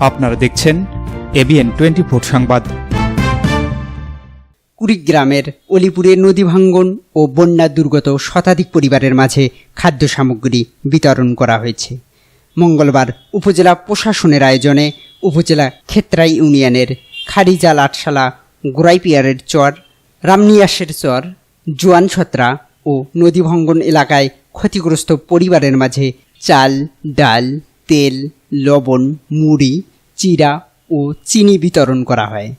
আপনারা দেখছেন ABN twenty four সংবাদ। কুড়িগ্রামের অলিপুরে নদী ভাঙ্গন ও বন্যা দুর্গত শতাধিক পরিবারের মাঝে খাদ্য সামগ্রী বিতরণ করা হয়েছে। মঙ্গলবার উপজেলা প্রশাসনের আয়োজনে উপজেলা ক্ষেত্রাই ইউনিয়নের খারিজাল আটশালা গোড়াইপিয়ারের চর, রামনিয়াসের চর, জোয়ান ছত্রা ও নদী ভাঙ্গন এলাকায় ক্ষতিগ্রস্ত পরিবারের মাঝে চাল, ডাল, তেল, লবণ, মুড়ি চিরা ও চিনি বিতরণ করা হয়।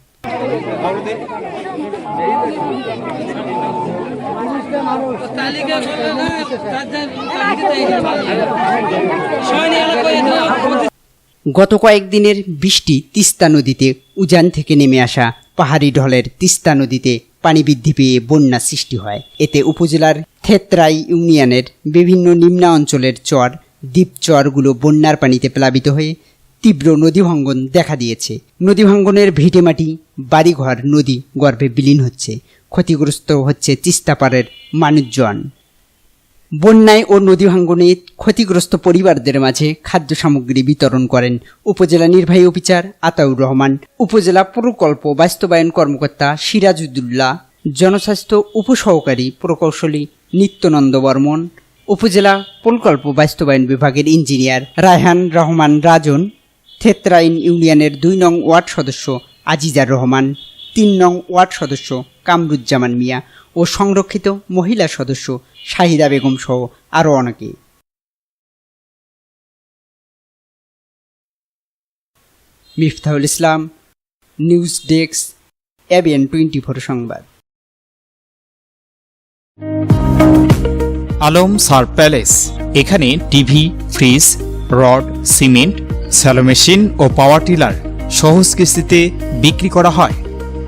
গত কয়েকদিনের বৃষ্টি তিস্তা নদীতে উজান থেকে নেমে আসা পাহাড়ি ঢলের তিস্তা নদীতে পানি বৃদ্ধি পেয়ে বন্যা সৃষ্টি হয়। এতে উপজেলার থেত্রাই ইউনিয়নের বিভিন্ন নিম্না অঞ্চলের চর দ্বীপচরগুলো বন্যার পানিতে প্লাবিত হয়ে তীব্র নদী ভাঙ্গন দেখা দিয়েছে। নদী ভাঙ্গনের ভিটেমাটি বাড়িঘর নদী গর্ভে বিলীন হচ্ছে। ক্ষতিগ্রস্ত হচ্ছে তিস্তাপাড়ের মানুষজন। বন্যায় ও নদী ভাঙ্গনে ক্ষতিগ্রস্ত পরিবারদের মাঝে খাদ্য সামগ্রী বিতরণ করেন উপজেলা নির্বাহী অফিসার আতাউর রহমান, উপজেলা প্রকল্প বাস্তবায়ন কর্মকর্তা সিরাজুদ্দুল্লাহ জনস্বাস্থ্য উপসহকারী প্রকৌশলী নিত্যানন্দ বর্মন, উপজেলা প্রকল্প বাস্তবায়ন বিভাগের ইঞ্জিনিয়ার রায়হান রহমান রাজন, থেত্রাইন ইউনিয়নের দুই নং ওয়ার্ড সদস্য আজিজার রহমান। তিন নং ওয়ার্ড সদস্য কামরুজ্জামান মিয়া ও সংরক্ষিত মহিলা সদস্য শাহিদা বেগম সহ আরও অনেকে Miftahul Islam, news desk, ABN twenty four সংবাদ। আলম সার প্যালেস, এখানে TV, fridge, rod, cement, shallow machine ও পাওয়ার টিলার সহজ কিস্তিতে বিক্রি করা হয়।